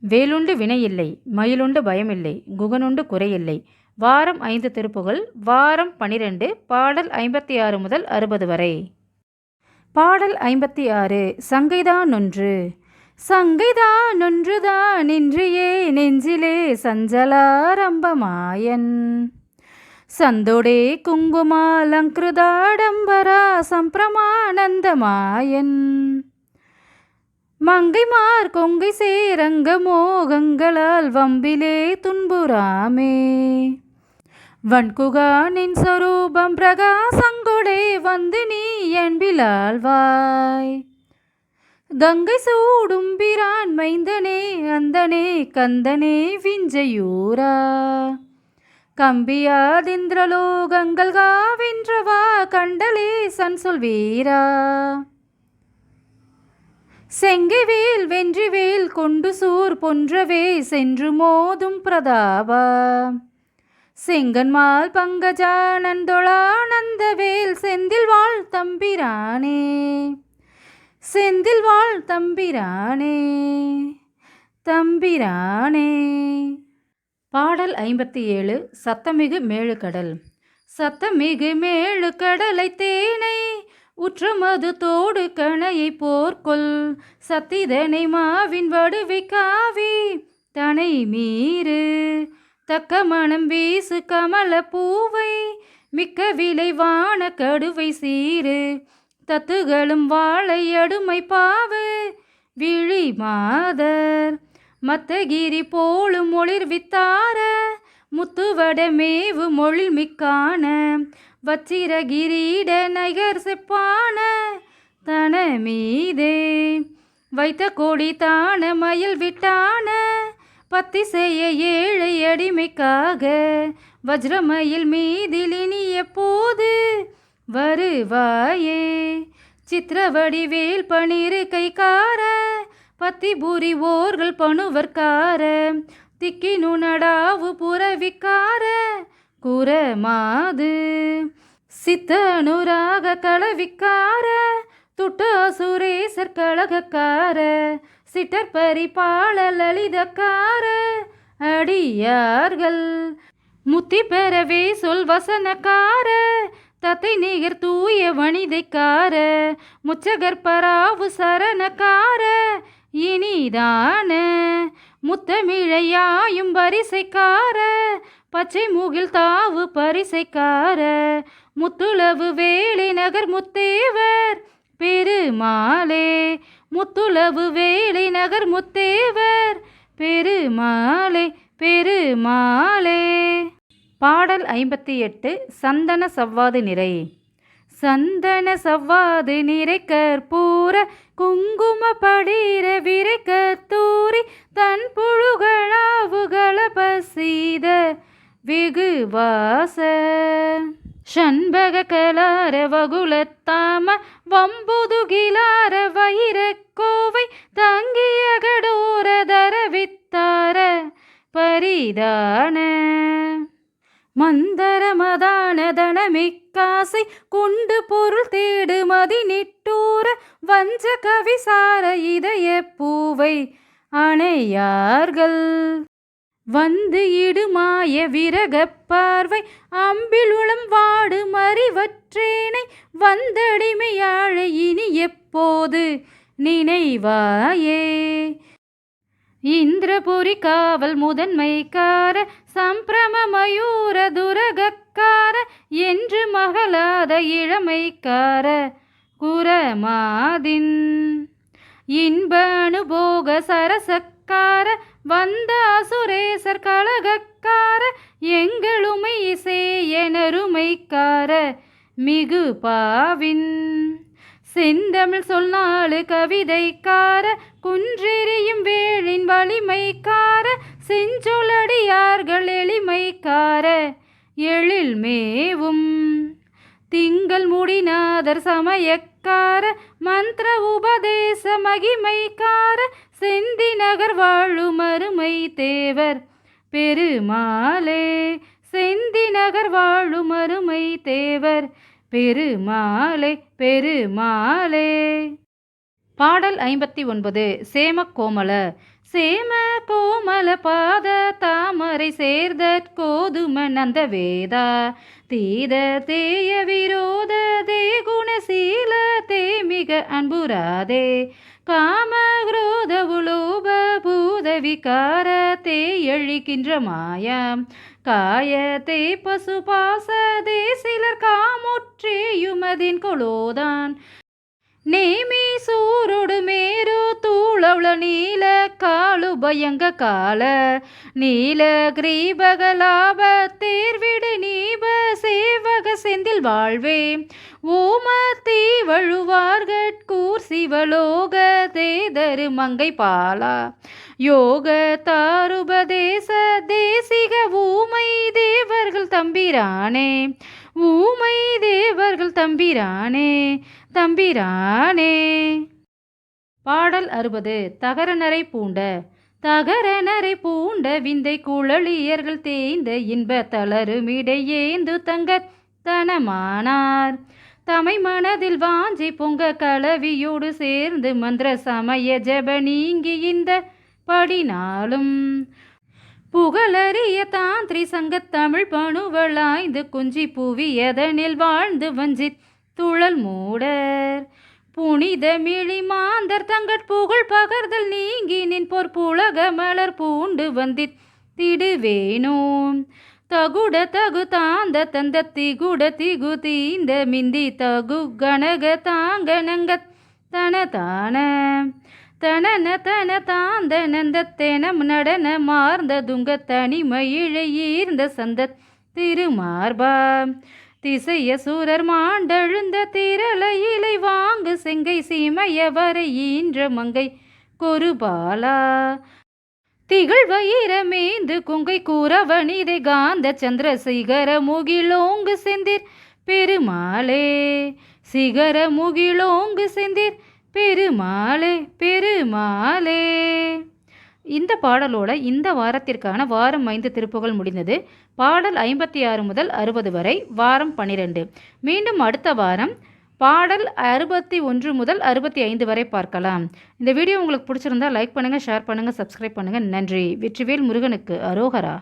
வேலுண்டு வினையில்லை மயிலுண்டு பயமில்லை குகனுண்டு குறையில்லை. வாரம் ஐந்து திருப்புகள் வாரம் பனிரெண்டு பாடல் ஐம்பத்தி ஆறு முதல் அறுபது வரை. பாடல் ஐம்பத்தி ஆறு சங்கைதானொன்று சங்கைதானொன்றுதான் நின்றியே நெஞ்சிலே சஞ்சலாரம்பமாயன். சந்தோடே குங்குமாலங்கிருதாடம்பரா சம்பிரமானந்தமாயன். மங்கைமார் கொங்கை சேரங்க மோகங்களால் வம்பிலே துன்புறாமே. வன்குகானின் சொரூபம் பிரகாசங்கொடை வந்து நீ என்பிலாழ்வாய் கங்கை சூடும் பிரான் மைந்தனே அந்தனே கந்தனே விஞ்சையூரா. கம்பியாதிந்திரலோகங்கள் காவின்றவா கண்டலே சன் சொல்வீரா செங்கைவேல் வென்றிவேல் கொண்டு சூர் பொன்றவே சென்று மோதும் பிரதாபா. செங்கன்மால் பங்கஜானந்தொழானந்தவேல் செந்தில் வாழ் தம்பிரானே. செந்தில் வாழ் தம்பிரானே. தம்பிரானே. பாடல் ஐம்பத்தி ஏழு சத்தமிகு மேழுக்கடல் சத்தமிகு மேழுக்கடலை தேனை உற்றமது தோடு கணையை போர்க்கொள் சத்திதனை மாவின் வடுவை காவி. தனை மீறு. தக்க மனம் வீசு கமல பூவை. மிக்க விளைவான கடுவை சீரு தத்துகளும் வாழை அடுமை பாவு. விழி மாதர். மத்தகிரி போலும் ஒளிர்வித்தார. வித்தார மொழில் மிக்கான. வச்சிர கிரீட நகர் செப்பான தன மீதே. வைத்த கொடி தான மயில் விட்டான பத்தி செய்ய ஏழை அடிமைக்காக வஜ்ரமயில் மீதில் இனி எப்போது வருவாயே? சித்திரவடிவேல் பனிரு கைக்கார பத்தி பூரி ஓர்கள் பணுவர்க்கார திக்கினு நடாவு புறவிக்கார குரமாது சித்த அனுராக களவிக்கார துட்ட சுரேசர் கழகக்கார சிட்டர் பரிபாள லலிதக்கார அடியார்கள். முத்தி பெறவே சொல் வசனக்கார தத்தை நிகர் தூய வனிதைக்கார முச்சகற்பராவு சரணக்கார இனிதான முத்தமிழையாயும் வரிசைக்கார பச்சை மூகில் தாவு பரிசைக்கார முத்துளவு வேலை நகர் முத்தேவர். பெருமாளே முத்துளவு வேலை நகர் முத்தேவர். பெருமாளே பெருமாளே. பாடல் ஐம்பத்தி எட்டு சந்தன சவ்வாது நிறை. சந்தன சவ்வாது நிறை கற்பூர குங்கும படிர விரை கத்தூரி தன் புழுகளாவுகள பசீத. வெகு வாச. ஷண்பக கலார வகுலத்தாம வம்புதுகிலார வைரக்கோவை தங்கிய கடோர தரவித்தார. பரிதான. மந்தர மதான தனமிக்காசை கொண்டு பொருள் தேடு மதி நிட்டூர வஞ்ச கவிசார இதய பூவை அணையார்கள். வந்து இடுமாய விரக பார்வை அம்பிலுளம் வாடு மறிவற்றேனை வந்தடிமையாழ இனி எப்போது நினைவாயே? இந்திரபுரி காவல் முதன்மைக்கார சம்பிரம மயூர துரகக்கார என்று மகளாத இளமைக்கார குரமாதின். இன்ப அனுபோக சரசக்கார வந்த அசுரேசர் கழகக்கார எங்களுமை இசையனருமைக்கார மிகு பாவின். செந்தமிழ் சொன்னாலு கவிதைக்கார குன்றெறியும் வேளின் வலிமைக்கார செஞ்சொலடியார்கள் எளிமைக்கார எழில் மேவும். திங்கள் முடிநாதர் சமயக்கார மந்திர உபதேச மகிமைக்கார செந்தி நகர் வாழும் பெருமை தேவர் பெருமாளே செந்தி நகர் வாழும் அருமை தேவர் பெருமாளே பெருமாளே. பாடல் ஐம்பத்தி ஒன்பது சேமக்கோமல. சேம கோமல பாத தாமரை சேர்ந்த கோதும நந்த வேதா தீத தேய விரோத தேகுணசீல தேமிக அன்புராதே காம குரோத உலோப விகாரத்தை எழிக்கின்ற மாயம். காயத்தை பசு பாசதே சிலர் காமுற்றேயுமதின் கொலோதான் நேமி சூரோடு மேரு தூளவுள நீல காலு பயங்க கால. நீல கிரீபகலாப தேர்விடு நீப சேவக செந்தில் வாழ்வே. ஓம தீ வழுவார்கட்கூர் சிவலோக தேதரு மங்கை பாலா. யோக தாருபதேச தேசிக ஊமை தேவர்கள் தம்பிரானே. ஊமை தேவர்கள் தம்பிரானே தம்பிரானே. பாடல் அறுபது தகரனரை பூண்ட தகரனரை பூண்ட விந்தை குழலியர்கள் தேய்ந்த இன்ப தளருமிடையேந்து தங்க தனமானார். தமை மனதில் வாஞ்சி பொங்க கலவியோடு சேர்ந்து மந்திர சமய ஜப நீங்கி இந்த படினாலும். புகழறிய தாந்திரி சங்கத் தமிழ் பணுவளாய்ந்து குஞ்சி புவியதனில் வாழ்ந்து வஞ்சித் துழல் மூடர். புனித மிழி மாந்தர் தங்கட் புகழ் பகர்தல் நீங்கி நின் பொற்புலக மலர் பூண்டு வந்தி திடுவேனோம். தகுட தகு தாந்த தந்த திகுட திகு தீந்த மிந்தி தகு கனக தாங்கனங்க தன தான. தனன தன தாந்த நந்த நடன மார்ந்த துங்க தனிமயிழை ஈர்ந்த சந்த திருமார்பா. திசைய சூரர் மாண்டெழுந்த திரளையிலை வாங்கு செங்கை சீமையவரை ஈன்ற மங்கை கொருபாலா. திகழ் வயிரமேந்து குங்கை கூறவனிதை காந்த சந்திரசிகர முகிலோங்கு செந்திர். பெருமாளே சிகர முகிலோங்கு செந்திர். பெருமாளே பெருமாளே. இந்த பாடலோட இந்த வாரத்திற்கான வாரம் ஐந்து திருப்புகள் முடிந்தது. பாடல் ஐம்பத்தி ஆறு முதல் அறுபது வரை வாரம் பன்னிரெண்டு மீண்டும் அடுத்த வாரம் பாடல் அறுபத்தி ஒன்று முதல் அறுபத்தி ஐந்து வரை பார்க்கலாம். இந்த வீடியோ உங்களுக்கு பிடிச்சிருந்தா லைக் பண்ணுங்கள் ஷேர் பண்ணுங்கள் சப்ஸ்கிரைப் பண்ணுங்கள் நன்றி. வெற்றிவேல் முருகனுக்கு அரோகரா.